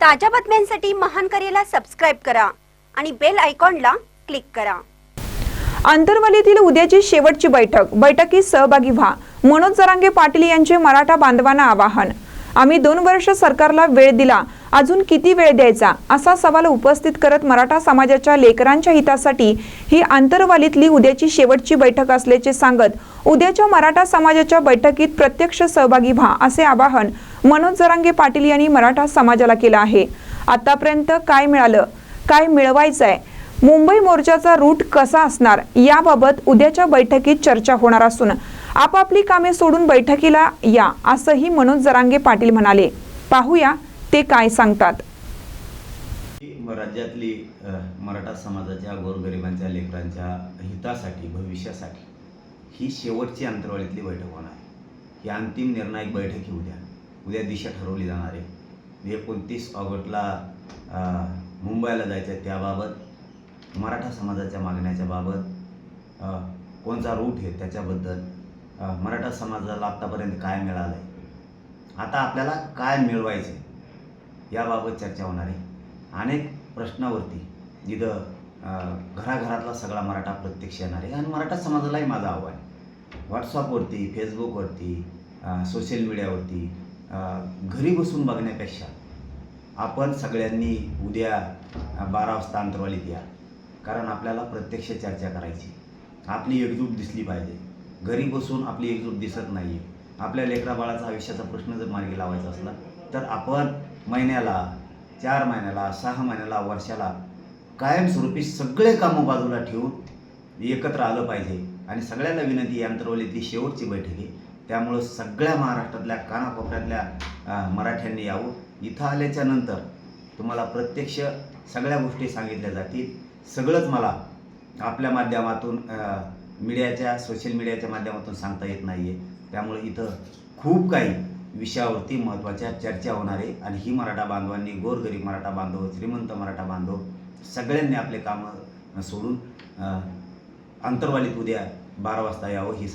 ताज्या बातम्यांसाठी महान करेला सबस्क्राईब करा आणि बेल आयकॉनला क्लिक करा. आंतरवालीतील उद्याची शेवटची बैठक. बैठकीत सहभागी व्हा. मनोज जरांगे पाटील यांचे मराठा बांधवांना आवाहन. आम्ही दोन वर्ष सरकारला वेळ दिला. अजून किती वेळ द्यायचा? असा सवाल उपस्थित करत मराठा समाजाच्या लेकरांच्या हितासाठी ही आंतरवालीतली उद्याची शेवटची बैठक असल्याचे सांगत उद्याच्या मराठा समाजाच्या बैठकीत प्रत्यक्ष सहभागी व्हा असे आवाहन मनोज जरांगे पाटील यांनी मराठा समाजाला केलं आहे. आतापर्यंत काय मिळालं? काय मिळवायचं आहे मुंबई मोर्चाचा रूट कसा असणार? याबाबत उद्याच्या बैठकीत चर्चा होणार असून आपापली कामे सोडून बैठकीला या असंही मनोज जरांगे पाटील म्हणाले. पाहूया ते काय सांगतात. राज्यातली मराठा समाजाच्या गोरगरिबांच्या लेकरांच्या हितासाठी भविष्यासाठी ही शेवटची अंतरवाळीतली बैठक होणार ही अंतिम निर्णायक बैठक ही उद्या. उद्या दिशा ठरवली जाणार आहे. म्हणजे एकोणतीस ऑगस्टला मुंबईला जायचं आहे त्याबाबत मराठा समाजाच्या मागण्याच्या बाबत कोणता रूट आहे त्याच्याबद्दल मराठा समाजाला आत्तापर्यंत काय मिळालं आहे आता आपल्याला काय मिळवायचं आहे याबाबत चर्चा होणार आहे. अनेक प्रश्नावरती जिथं घराघरातला सगळा मराठा प्रत्यक्ष येणार आहे. आणि मराठा समाजालाही माझं आव्हान आहे. व्हॉट्सअपवरती फेसबुकवरती सोशल मीडियावरती घरी बसून बघण्यापेक्षा आपण सगळ्यांनी उद्या बारा वाजता अंतरवालीत या. कारण आपल्याला प्रत्यक्ष चर्चा करायची. आपली एकजूट दिसली पाहिजे. घरी बसून आपली एकजूट दिसत नाही आहे आपल्या लेकरा बाळाचा आयुष्याचा प्रश्न जर मार्गी लावायचा असला तर आपण महिन्याला चार महिन्याला सहा महिन्याला वर्षाला कायमस्वरूपी सगळे कामं बाजूला ठेवून एकत्र आलं पाहिजे. आणि सगळ्यांना विनंती आहे अंतरवलीतली शेवटची बैठक आहे. त्यामुळं सगळ्या महाराष्ट्रातल्या कानाकोपऱ्यातल्या मराठ्यांनी यावं. इथं आल्याच्यानंतर तुम्हाला प्रत्यक्ष सगळ्या गोष्टी सांगितल्या जातील. सगळंच मला आपल्या माध्यमातून मीडियाच्या सोशल मीडियाच्या माध्यमातून सांगता येत नाही आहे त्यामुळे इथं खूप काही विषयावरती महत्त्वाच्या चर्चा होणार आहे. आणि ही मराठा बांधवांनी गोरगरीब मराठा बांधव श्रीमंत मराठा बांधव सगळ्यांनी आपले कामं सोडून अंतर्वालीत अंतरवालीत उद्या बारा वाजता यावं ही